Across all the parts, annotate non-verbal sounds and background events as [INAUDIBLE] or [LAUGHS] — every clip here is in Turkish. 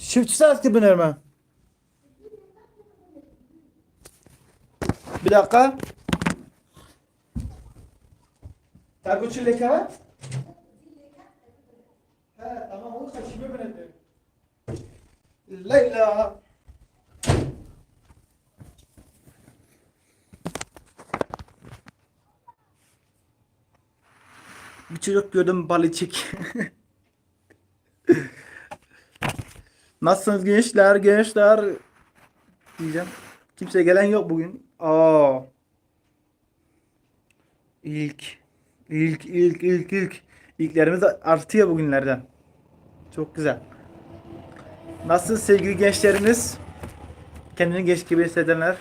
Çiftçi saat gibi mi? Bir dakika. Takıcı leke var. He tamam o kaçımı bıraktı. Leyla. Bir çocuk gördüm balıçık. [LAUGHS] Nasılsınız gençler gençler diyeceğim. Kimse gelen yok bugün. Aa. İlk ilk ilk ilk ilk ilklerimiz artıyor bugünlerden. Çok güzel. Nasıl sevgili gençlerimiz? Kendini genç gibi hissedenler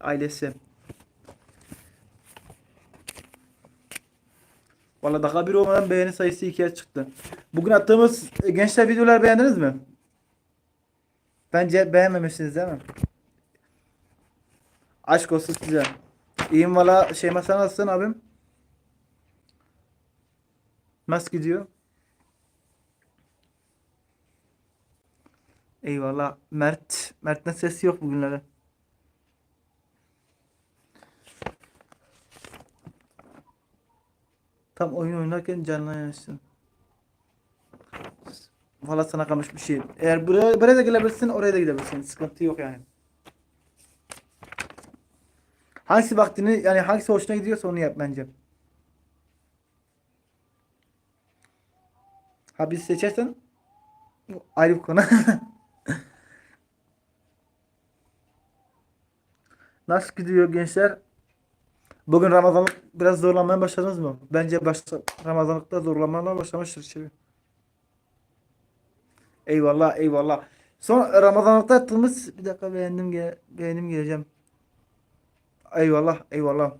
ailesi. Valla dakika bir olmadan beğeni sayısı ikiye çıktı. Bugün attığımız e, gençler videolar beğendiniz mi? Bence beğenmemişsiniz değil mi? Aşk olsun size. İyiyim valla Şeyma sen nasılsın abim? Nasıl gidiyor? Eyvallah. Mert. Mert'ten sesi yok bugünlere. Tam oyun oynarken canlı yaşasın. Valla sana kalmış bir şey. Eğer buraya, buraya da gelebilirsin, oraya da gidebilirsin. Sıkıntı yok yani. Hangisi vaktini yani hangisi hoşuna gidiyorsa onu yap bence. Ha biz seçersen ayrı bir konu. [LAUGHS] Nasıl gidiyor gençler? Bugün Ramazanlık biraz zorlanmaya başladınız mı? Bence başta Ramazanlıkta zorlanmaya başlamıştır şimdi. Eyvallah eyvallah. Son Ramazanlıkta attığımız bir dakika beğendim ge beğendim geleceğim. Eyvallah eyvallah.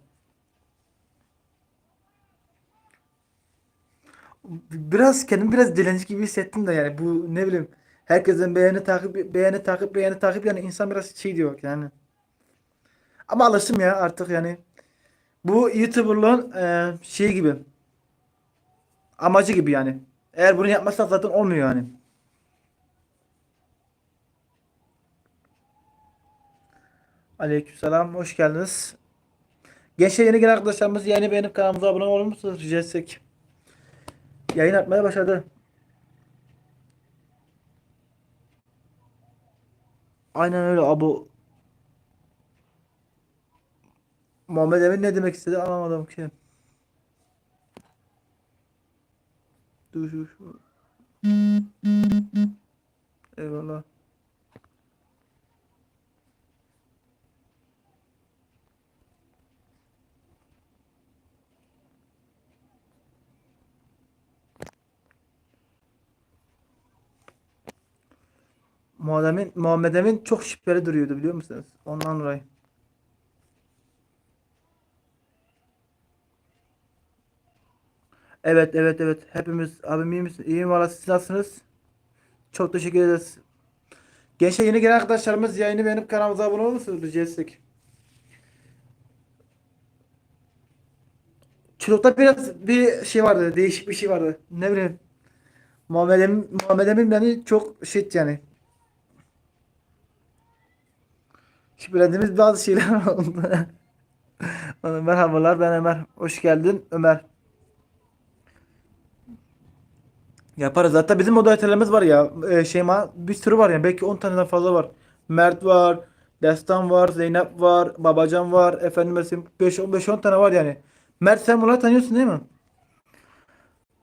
Biraz kendim biraz dilenci gibi hissettim de yani bu ne bileyim herkesin beğeni takip beğeni takip beğeni takip yani insan biraz şey diyor yani. Ama alıştım ya artık yani. Bu YouTuber'lığın e, şey gibi. Amacı gibi yani. Eğer bunu yapmazsan zaten olmuyor yani. Aleykümselam. Hoş geldiniz. Gençler yeni gelen arkadaşlarımız yayını beğenip kanalımıza abone olur musunuz? Rica etsek. Yayın atmaya başladı. Aynen öyle abu. Muhammed Emin ne demek istedi anlamadım ki. Dur dur. Eyvallah. Muhammed Emin, Muhammed Emin çok şüpheli duruyordu biliyor musunuz? Ondan dolayı. Evet evet evet. Hepimiz abim iyi misin? İyiyim valla siz nasılsınız? Çok teşekkür ederiz. Gençler yeni gelen arkadaşlarımız yayını beğenip kanalımıza abone olur musunuz? Rica etsek. Çocukta biraz bir şey vardı. Değişik bir şey vardı. Ne bileyim. Muhammed Emin, Muhammed Emin beni çok shit yani. Şüphelendiğimiz bazı şeyler [LAUGHS] oldu. Merhabalar ben Ömer. Hoş geldin Ömer. Yaparız. Zaten bizim modalitelerimiz var ya. E, Şeyma bir sürü var yani. Belki 10 taneden fazla var. Mert var. Destan var. Zeynep var. Babacan var. Efendim mesela 5-10 tane var yani. Mert sen bunları tanıyorsun değil mi?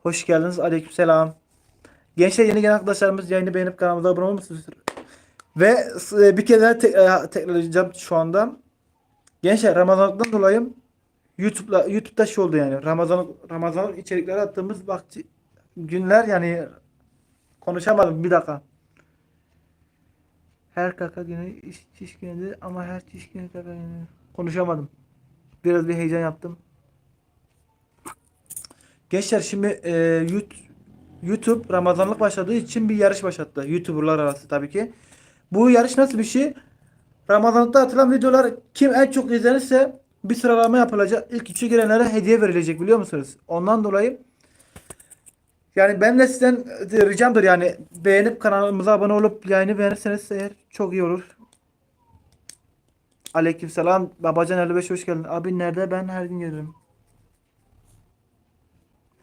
Hoş geldiniz. Aleykümselam. Gençler yeni gelen arkadaşlarımız yayını beğenip kanalımıza abone olmuşsunuz. Ve e, bir kez daha te- e, tekrarlayacağım şu anda. Gençler Ramazan'dan dolayı YouTube'la YouTube'da şey oldu yani. Ramazan Ramazan içerikleri attığımız vakti günler yani konuşamadım bir dakika. Her kaka günü iş, iş günüdür ama her iş günü kaka günü. Konuşamadım. Biraz bir heyecan yaptım. Gençler şimdi e, YouTube Ramazanlık başladığı için bir yarış başlattı. YouTuber'lar arası tabii ki. Bu yarış nasıl bir şey? Ramazanlıkta atılan videolar kim en çok izlenirse bir sıralama yapılacak. İlk üçe girenlere hediye verilecek biliyor musunuz? Ondan dolayı Yani ben de sizden e, ricamdır yani beğenip kanalımıza abone olup yayını beğenirseniz eğer çok iyi olur. Aleykümselam. Babacan 55 hoş geldin. Abi nerede ben her gün gelirim.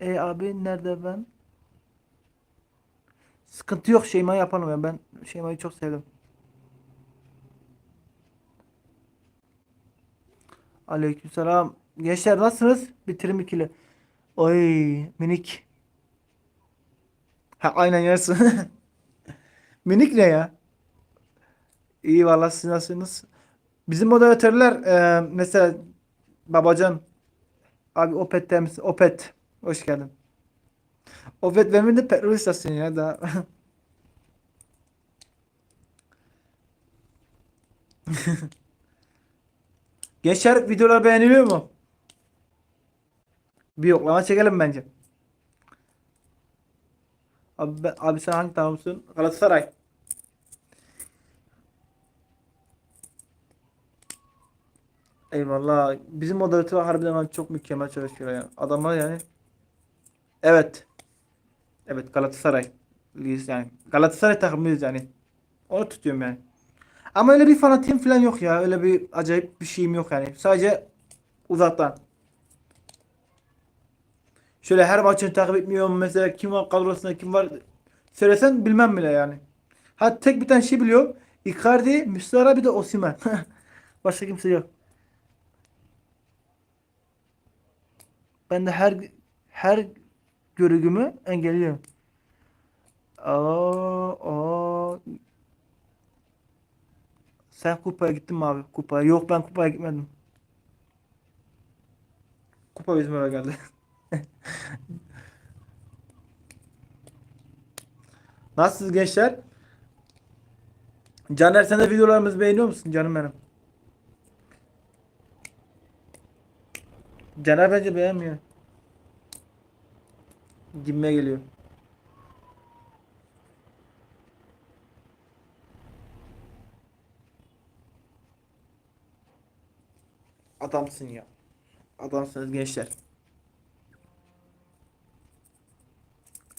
E abi nerede ben? Sıkıntı yok Şeyma yapalım ya. Ben Şeyma'yı çok sevdim. Aleykümselam. Gençler nasılsınız? Bitirim ikili. Oy minik. Ha aynen yarısı. [LAUGHS] Minik ne ya? İyi valla siz nasılsınız? Bizim moderatörler e, mesela Babacan abi Opet temiz Opet hoş geldin. Opet benim de petrol istasyonu ya da [LAUGHS] Gençler videolar beğeniliyor mu? Bir yoklama çekelim bence. Abi, ben- abi sen hangi takımsın? Galatasaray. Eyvallah. Bizim moderatör harbiden çok mükemmel çalışıyor ya. Adamlar yani. Evet. Evet Galatasaray. Yani. Galatasaray takımıyız yani. Onu tutuyorum yani. Ama öyle bir fanatiyim falan yok ya. Öyle bir acayip bir şeyim yok yani. Sadece uzaktan. Şöyle her maçını takip etmiyorum. Mesela kim var kadrosunda kim var söylesen bilmem bile yani. Ha tek bir tane şey biliyorum. Icardi, Muslera bir de Osimhen. [LAUGHS] Başka kimse yok. Ben de her her görgümü engelliyorum. Aa, aa. Sen kupaya gittin mi abi? Kupaya. Yok ben kupaya gitmedim. Kupa bizim eve geldi. [LAUGHS] [LAUGHS] Nasılsınız gençler? Caner sen de videolarımızı beğeniyor musun canım benim? Caner bence beğenmiyor. Gibime geliyor. Adamsın ya. Adamsınız gençler.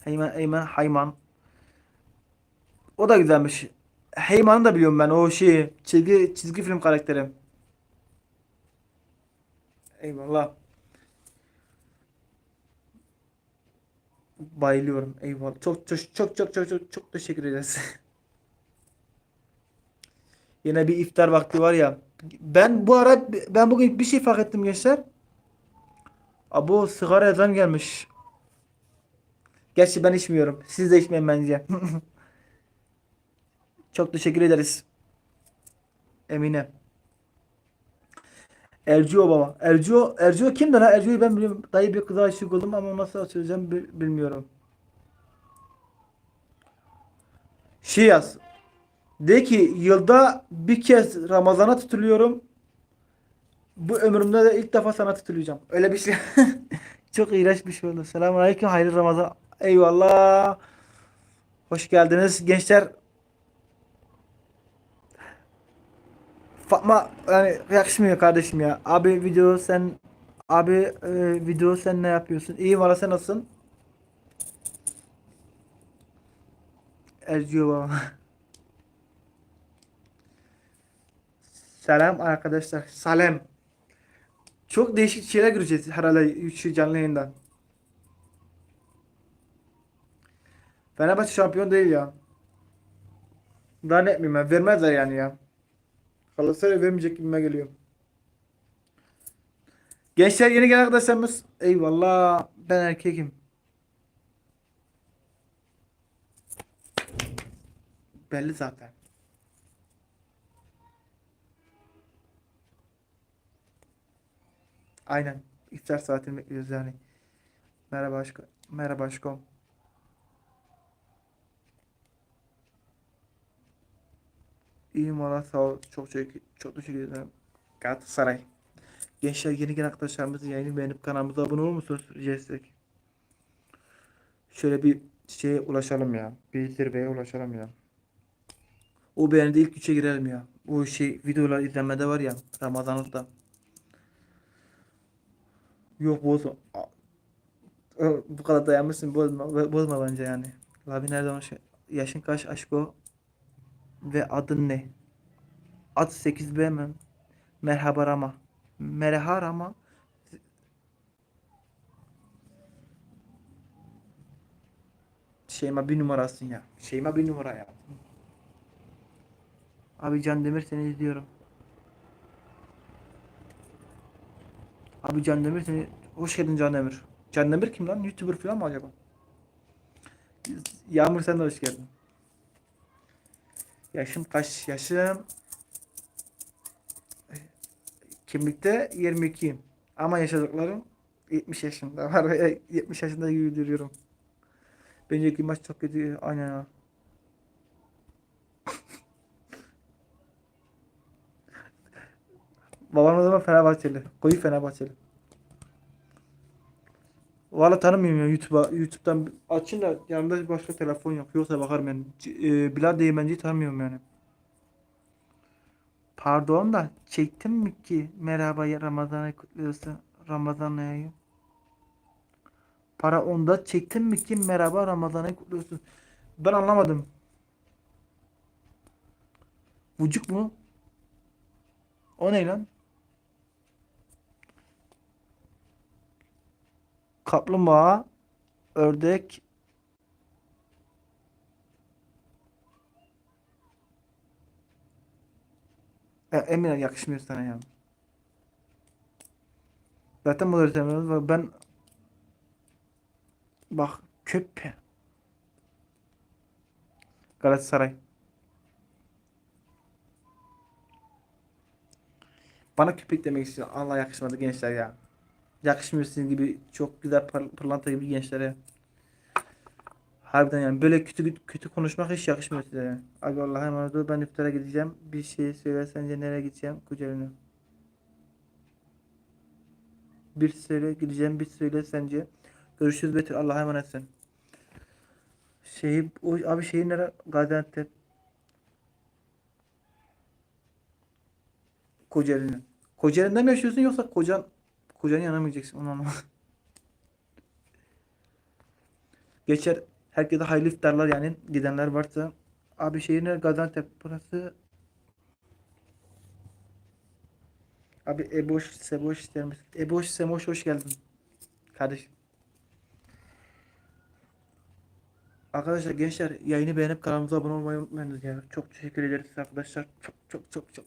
Heyman, Heyman, Hayman. O da güzelmiş. Heyman'ı da biliyorum ben. O şey çizgi çizgi film karakteri. Eyvallah. Bayılıyorum. Eyvallah. Çok çok çok çok çok çok, çok teşekkür ederiz. [LAUGHS] Yine bir iftar vakti var ya. Ben bu ara ben bugün bir şey fark ettim gençler. Abo sigara zam gelmiş. Gerçi ben içmiyorum. Siz de içmeyin bence. [LAUGHS] Çok teşekkür ederiz. Emine. Ercio baba. Ercio, Ercio kimdir ha? Ercio'yu ben biliyorum. Dayı bir kıza aşık oldum ama nasıl bi- bilmiyorum. Şey yaz. De ki yılda bir kez Ramazan'a tutuluyorum. Bu ömrümde de ilk defa sana tutulacağım. Öyle bir şey. [LAUGHS] Çok iğrenç bir şey oldu. Selamünaleyküm. Hayırlı Ramazan. Eyvallah. Hoş geldiniz gençler. Fatma yani yakışmıyor kardeşim ya. Abi video sen abi e, video sen ne yapıyorsun? İyi valla sen nasılsın? Erciyor baba. Selam arkadaşlar. Selam. Çok değişik şeyler göreceğiz herhalde şu canlı yayında. Fenerbahçe şampiyon değil ya. Daha net miyim ben? Vermezler yani ya. Galatasaray vermeyecek gibime geliyor. Gençler yeni gelen arkadaşlarımız. Eyvallah. Ben erkekim. Belli zaten. Aynen. İftar saatini bekliyoruz yani. Merhaba aşkım. Merhaba aşkım. İyiyim valla sağ ol. Çok çok çok teşekkür ederim. Galatasaray. Gençler yeni gelen arkadaşlarımızın yayını beğenip kanalımıza abone olur musunuz? Rica etsek. Şöyle bir şeye ulaşalım ya. Bir zirveye ulaşalım ya. O beğenide ilk üçe girelim ya. O şey videolar izlenmede var ya. Ramazanlıkta. Yok boz. O, bu kadar dayanmışsın bozma, bozma bence yani. Lavi nereden hoş? Yaşın kaç aşko? Ve adın ne? Ad 8B mi? Merhaba Rama. Merhaba Rama. Şeyma bir numarasın ya. Şeyma bir numara ya. Abi Can Demir seni izliyorum. Abi Can Demir seni... Hoş geldin Can Demir. Can Demir kim lan? YouTuber falan mı acaba? Yağmur sen de hoş geldin. Yaşım kaç? Yaşım... Kimlikte 22'yim. Ama yaşadıklarım 70 yaşında var ve 70 yaşında duruyorum. Bence maç çok kötü. Aynen ha. [LAUGHS] Babam o zaman Fenerbahçeli. Koyu Fenerbahçeli. Valla tanımıyorum ya YouTube'a. YouTube'dan açın da yanımda başka telefon yok. Yoksa bakarım yani. C- E, Bilal Değirmenci'yi tanımıyorum yani. Pardon da çektim mi ki? Merhaba Ramazan'ı kutluyorsun. Ramazan ayı. Para onda çektim mi ki? Merhaba Ramazan'ı kutluyorsun. Ben anlamadım. Vücuk mu? O ne lan? Kaplumbağa, ördek, Ya Emine yakışmıyor sana ya. Zaten moderatörümüz var. Ben bak köpe. Galatasaray. Bana köpek demek istiyor. Allah yakışmadı gençler ya. Yakışmıyor sizin gibi çok güzel pır- pırlanta gibi gençlere. Harbiden yani böyle kötü kötü konuşmak hiç yakışmıyor size. Abi Allah'a emanet ol. Ben iftara gideceğim. Bir şey söyle sence nereye gideceğim? Kocaeli'ne. Bir söyle gideceğim. Bir söyle sence. Görüşürüz Betül. Allah'a emanetsin. Şey, o, abi şehir nere? Gaziantep. Kocaeli'ne. Kocaeli'nde mi yaşıyorsun yoksa kocan mı gideceksin? Onu anlamadım. Geçer herkese hayırlı iftarlar yani gidenler varsa. Abi şehir nere? Gaziantep. Burası Abi Eboş, Seboş ister misin? Eboş, Semoş hoş geldin. Kardeşim. Arkadaşlar gençler yayını beğenip kanalımıza abone olmayı unutmayınız ya. Çok teşekkür ederiz arkadaşlar. Çok çok çok çok.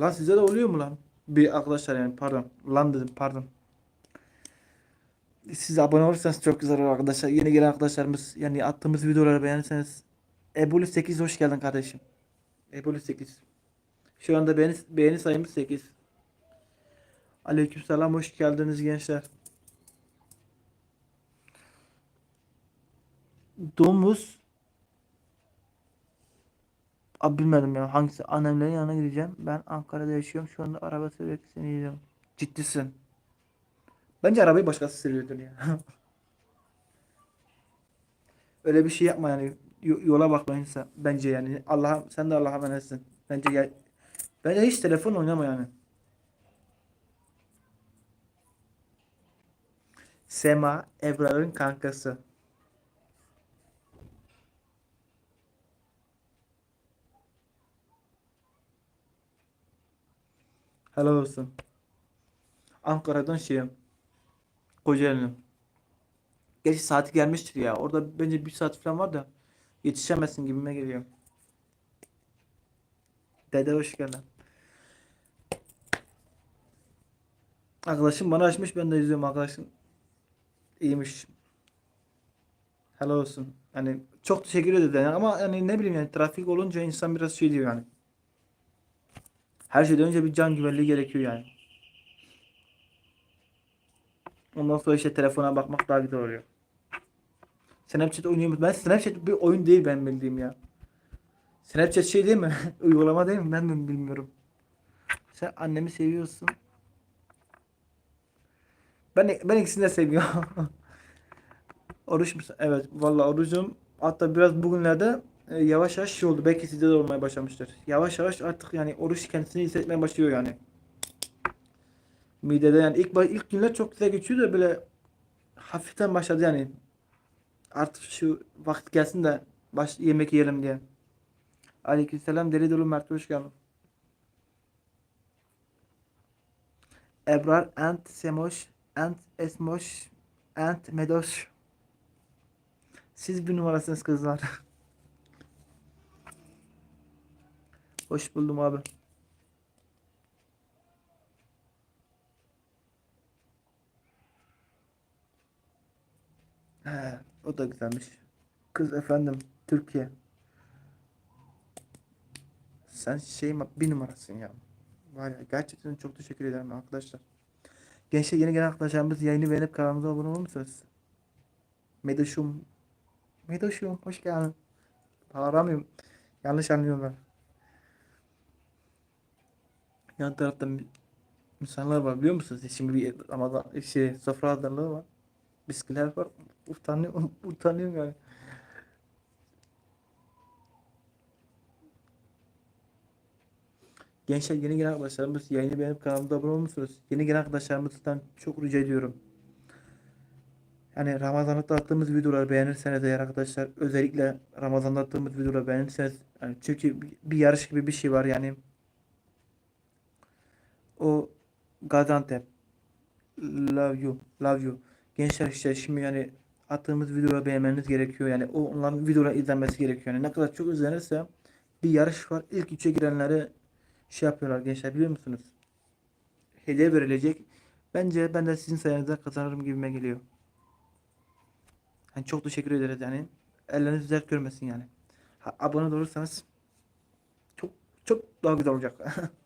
Lan size de oluyor mu lan? Bir arkadaşlar yani pardon. Lan dedim pardon. Siz abone olursanız çok güzel olur arkadaşlar. Yeni gelen arkadaşlarımız yani attığımız videoları beğenirseniz. Ebolu 8 hoş geldin kardeşim. Ebolu 8. Şu anda beğeni, beğeni sayımız 8. Aleykümselam hoş geldiniz gençler. Domuz Abi bilmedim ya hangisi annemlerin yanına gideceğim. Ben Ankara'da yaşıyorum. Şu anda araba sürekli seni izliyorum. Ciddisin. Bence arabayı başkası sürüyordur ya. [LAUGHS] Öyle bir şey yapma yani. Yo- Yola bakma insan. Bence yani. Allah'a sen de Allah'a emanetsin. Bence ya, bence hiç telefon oynama yani. Sema Ebrar'ın kankası. Helal olsun. Ankara'dan şeyim. Kocaeli. Gerçi saati gelmiştir ya. Orada bence bir saat falan var da yetişemezsin gibime geliyor. Dede hoş geldin. Arkadaşım bana açmış ben de izliyorum arkadaşım. İyiymiş. Helal olsun. Yani çok teşekkür ederim ama yani ne bileyim yani trafik olunca insan biraz şey diyor yani. Her şeyden önce bir can güvenliği gerekiyor yani. Ondan sonra işte telefona bakmak daha güzel oluyor. Snapchat oynuyor? Ben Snapchat bir oyun değil ben bildiğim ya. Snapchat şey değil mi? [LAUGHS] Uygulama değil mi? Ben de bilmiyorum. Sen annemi seviyorsun. Ben ben ikisini de seviyorum. [LAUGHS] Oruç musun? Evet. Vallahi orucum. Hatta biraz bugünlerde e, yavaş yavaş şey oldu. Belki sizde de olmaya başlamıştır. Yavaş yavaş artık yani oruç kendisini hissetmeye başlıyor yani. Midede yani ilk ilk günler çok güzel geçiyor da böyle hafiften başladı yani. Artık şu vakit gelsin de baş yemek yiyelim diye. Aleykümselam deli dolu Mert hoş geldin. Ebrar and Semoş and Esmoş and Medoş. Siz bir numarasınız kızlar. [LAUGHS] Hoş buldum abi. He, o da güzelmiş. Kız efendim Türkiye. Sen şey bir numarasın ya. Var ya gerçekten çok teşekkür ederim arkadaşlar. Gençler yeni gelen arkadaşlarımız yayını beğenip kanalımıza abone olur musunuz? Medoşum. Medoşum hoş geldin. Aramıyorum. Yanlış anlıyorlar. Yan tarafta insanlar var biliyor musunuz? Şimdi bir Ramazan şey sofra hazırlığı var. Bisküviler var. Utanıyorum, [LAUGHS] utanıyorum yani. Gençler yeni gelen arkadaşlarımız yayını beğenip kanalımıza abone olur musunuz? Yeni gelen arkadaşlarımızdan çok rica ediyorum. Yani Ramazan'da attığımız videoları beğenirseniz eğer arkadaşlar özellikle Ramazan'da attığımız videoları beğenirseniz yani çünkü bir yarış gibi bir şey var yani o Gaziantep. Love you love you. Gençler işte şimdi yani attığımız videoları beğenmeniz gerekiyor. Yani o onların videoları izlenmesi gerekiyor. Yani ne kadar çok izlenirse bir yarış var. İlk üçe girenleri şey yapıyorlar gençler biliyor musunuz? Hediye verilecek. Bence ben de sizin sayenizde kazanırım gibime geliyor. Yani çok teşekkür ederiz yani. Elleriniz dert görmesin yani. Ha, abone olursanız çok çok daha güzel olacak [LAUGHS]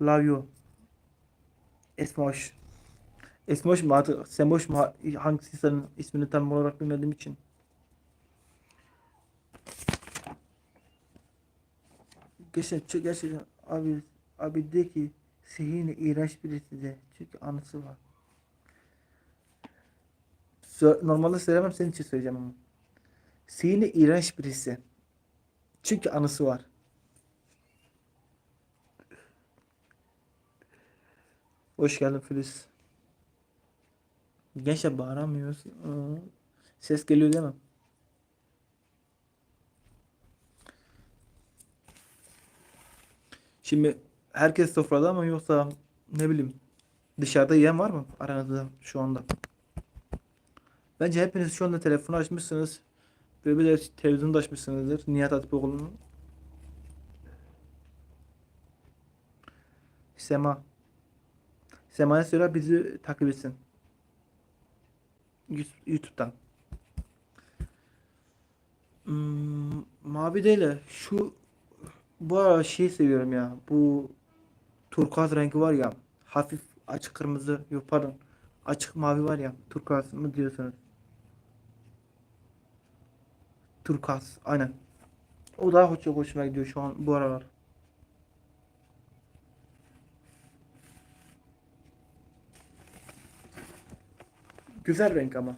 Love you. Esmoş. Esmoş mu artık? Semoş mu? Hangisi senin ismini tam olarak bilmediğim için. Gerçekten, gerçekten abi abi de ki Sihir'in iğrenç birisi de. Çünkü anısı var. Normalde söylemem senin için söyleyeceğim ama. Sihir'in iğrenç birisi. Çünkü anısı var. Hoş geldin Filiz. Gençler bağıramıyoruz. Ses geliyor değil mi? Şimdi herkes sofrada mı yoksa ne bileyim dışarıda yiyen var mı aranızda şu anda? Bence hepiniz şu anda telefonu açmışsınız. Ve bir televizyonu da açmışsınızdır. Nihat Hatipoğlu'nun. Sema. Sema'ya söyle bizi takip etsin. YouTube'dan. Hmm, mavi değil de şu bu ara şey seviyorum ya. Bu turkuaz rengi var ya. Hafif açık kırmızı. Yok pardon. Açık mavi var ya. Turkuaz mı diyorsunuz? Turkuaz. Aynen. O daha çok hoşuma gidiyor şu an bu aralar. Güzel renk ama.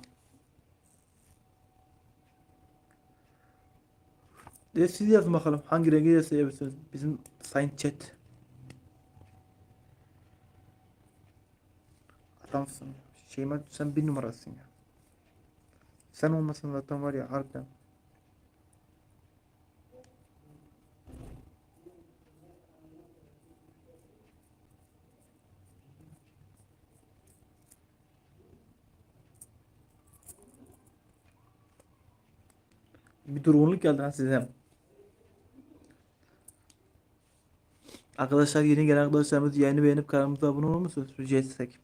De siz yazın bakalım hangi rengi de seviyorsunuz. Bizim sayın chat. Adamsın. Şeyma sen bir numarasın ya. Sen olmasan zaten var ya harbiden. Bir durgunluk geldi ha size. Arkadaşlar yeni gelen arkadaşlarımız yayını beğenip kanalımıza abone olur musunuz? Rica etsek.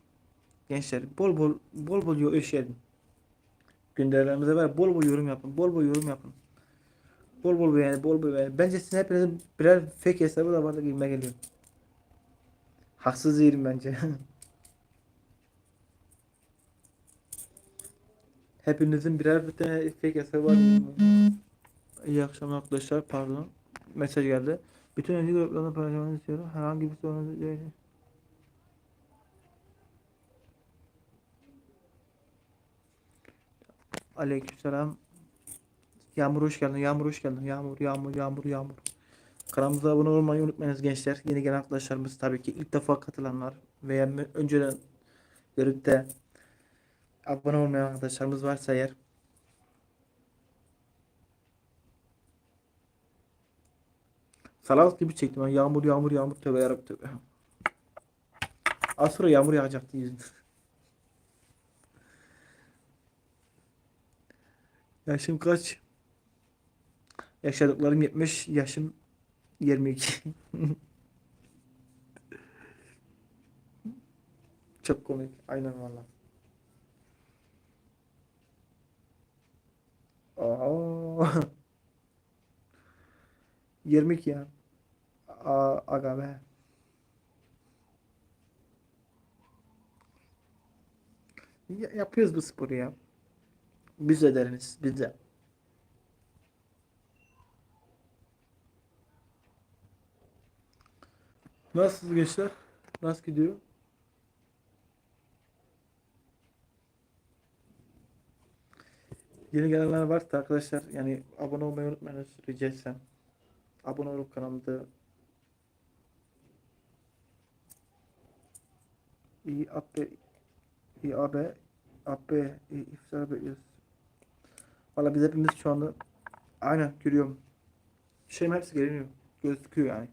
Gençler bol bol bol bol yo- şey edin. Günderlerimize var bol bol yorum yapın. Bol bol yorum yapın. Bol bol beğeni, bol bol beğeni. Bence sizin hepinizin birer fake hesabı da vardı gibime geliyor. Haksız değilim bence. [LAUGHS] Hepinizin birer bir tane fake hesabı var. İyi akşamlar arkadaşlar. Pardon. Mesaj geldi. Bütün önce gruplarını paylaşmanızı istiyorum. Herhangi bir sorunuz değil. Aleykümselam. Yağmur hoş geldin. Yağmur hoş geldin. Yağmur, yağmur, yağmur, yağmur. Kanalımıza abone olmayı unutmayınız gençler. Yeni gelen arkadaşlarımız tabii ki ilk defa katılanlar veya önceden görüp de abone olmayan arkadaşlarımız varsa eğer Salak gibi çektim ben. Yağmur, yağmur, yağmur. Tövbe yarabbim tövbe. Az sonra yağmur yağacaktı yüzünde. [LAUGHS] Yaşım kaç? Yaşadıklarım 70, yaşım 22. [LAUGHS] Çok komik. Aynen valla. Aa. [LAUGHS] 22 ya. Aa, aga be. Ya- yapıyoruz bu sporu ya. Biz de deriniz. Biz de. Nasıl gençler? Nasıl gidiyor? Yeni gelenler varsa arkadaşlar yani abone olmayı unutmayınız rica etsem. Abone olup kanalımda abi iyi abi abi iyi iftar bekliyoruz. Valla biz hepimiz şu anda aynen görüyorum. Şeyim hepsi görünüyor. Gözüküyor yani.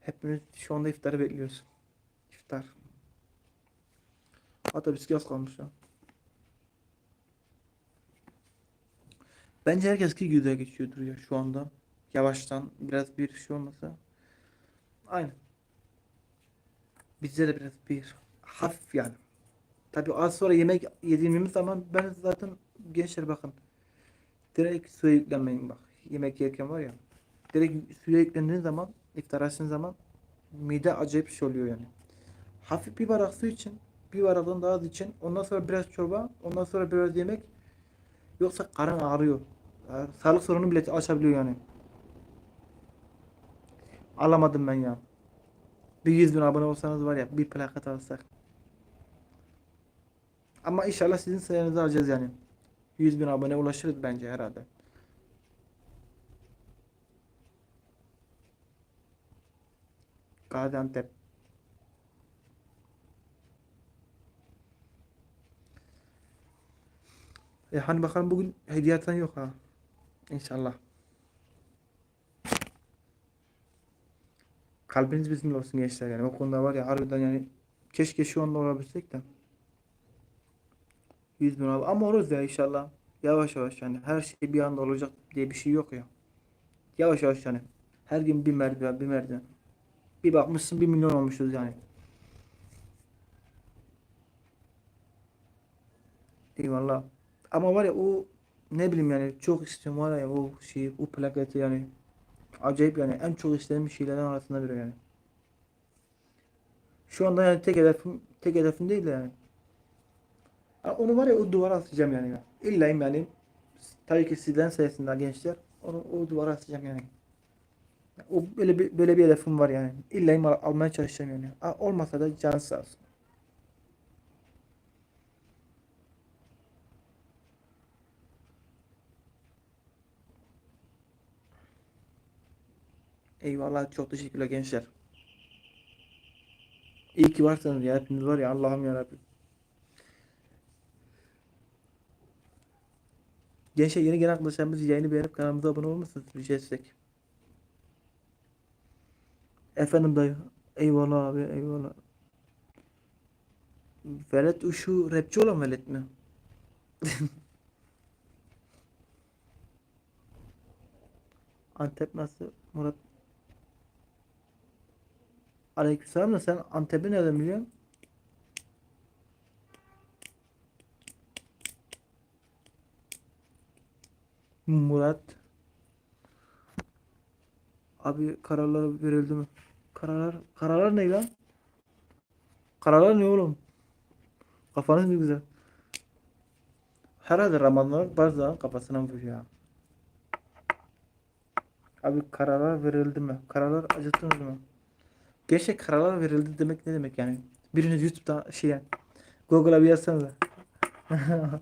Hepimiz şu anda iftarı bekliyoruz. İftar. Hatta bisküvi az kalmış ya. Bence herkes ki güzel geçiyordur ya şu anda. Yavaştan biraz bir şey olmasa. Aynen. Bizde de biraz bir hafif yani. Tabii az sonra yemek yediğimiz zaman ben zaten gençler bakın. Direkt suya yüklenmeyin bak. Yemek yerken var ya. Direkt suya yüklendiğiniz zaman iftar açtığın zaman mide acayip şey oluyor yani. Hafif bir bardak su için bir bardaktan daha az için ondan sonra biraz çorba ondan sonra biraz yemek yoksa karın ağrıyor. Yani sağlık sorunu bile açabiliyor yani. Alamadım ben ya. Bir 100 bin abone olsanız var ya bir plakat alsak. Ama inşallah sizin sayenizde alacağız yani. 100 bin abone ulaşırız bence herhalde. Gaziantep. E hani bakalım bugün hediye atan yok ha. İnşallah. Kalbiniz bizimle olsun gençler yani. O konuda var ya harbiden yani keşke şu anda olabilsek de. 100 bin. Ama oluruz ya inşallah. Yavaş yavaş yani. Her şey bir anda olacak diye bir şey yok ya. Yavaş yavaş yani. Her gün bir merdiven bir merdiven. Bir bakmışsın bir milyon olmuşuz yani. Eyvallah. Ama var ya o ne bileyim yani çok istiyorum var ya o şeyi o plaketi yani. Acayip yani en çok istediğim şeylerden arasında biri yani. Şu anda yani tek hedefim tek hedefim değil de yani. Ha, Onu var ya o duvara asacağım yani. ya. İlla yani tabii ki sizden sayesinde gençler onu o duvara asacağım yani. O böyle bir böyle bir hedefim var yani. İlla al- almaya çalışacağım yani. Olmasa da can sağ olsun. Eyvallah çok teşekkürler gençler. İyi ki varsınız ya hepiniz var ya Allah'ım ya Rabbim. Gençler yeni gelen arkadaşlarımız yayını beğenip kanalımıza abone olmasınız rica etsek. Efendim dayı. Eyvallah abi eyvallah. Velet Uşu rapçi olan velet mi? [LAUGHS] Antep nasıl Murat? Aleykümselam da sen Antep'i nereden biliyorsun? Murat. Abi kararlar verildi mi? Kararlar kararlar ne lan? Kararlar ne oğlum? Kafanız mı güzel? Herhalde Ramazan bazen kafasına vuruyor. Abi kararlar verildi mi? Kararlar acıttınız mı? Gerçek kararlar verildi demek ne demek yani? Biriniz YouTube'da şey yani, Google'a bir yazsanıza. [LAUGHS]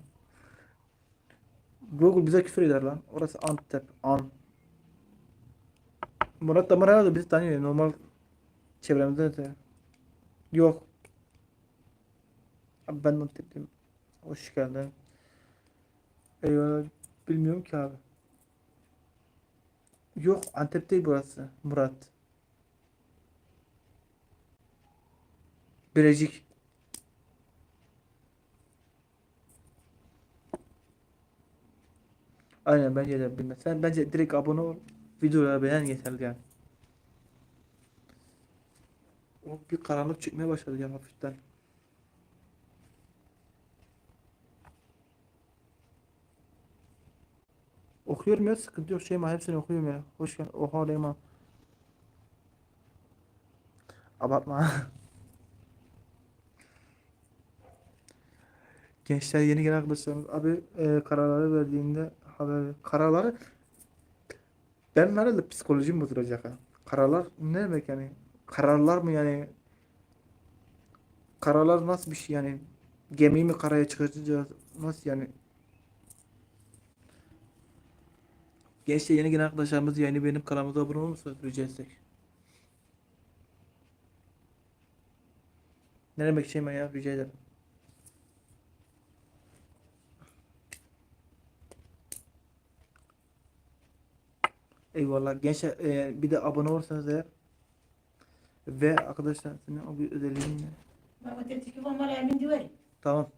Google bize küfür eder lan. Orası Antep. An. Murat da Murat da bizi tanıyor. Normal çevremizde de. Yok. Abi ben Antep'liyim. Hoş geldin. Eyvallah. Bilmiyorum ki abi. Yok Antep değil burası. Murat. Birecik. Aynen bence de bilmez. Bence direkt abone ol. Videoları beğen yeterli yani. O bir karanlık çıkmaya başladı ya hafiften. Okuyorum ya sıkıntı yok Şeyma hepsini okuyorum ya. Hoş geldin. Oha Leyma. Abartma. [LAUGHS] Gençler yeni gelen arkadaşlarımız abi e, kararları verdiğinde haber kararları ben herhalde psikolojim bozulacak ha. Kararlar ne demek yani? Kararlar mı yani? Kararlar nasıl bir şey yani? Gemiyi mi karaya çıkartacağız? Nasıl yani? Gençler yeni gelen arkadaşlarımız yeni benim kanalımıza abone olur musunuz? Rica etsek. Ne demek Şeyma ya? Rica ederim. Eyvallah. Gençler e, bir de abone olursanız eğer ve arkadaşlar senin o bir özelliğin ne? Baba tetik var emin diyor. Tamam.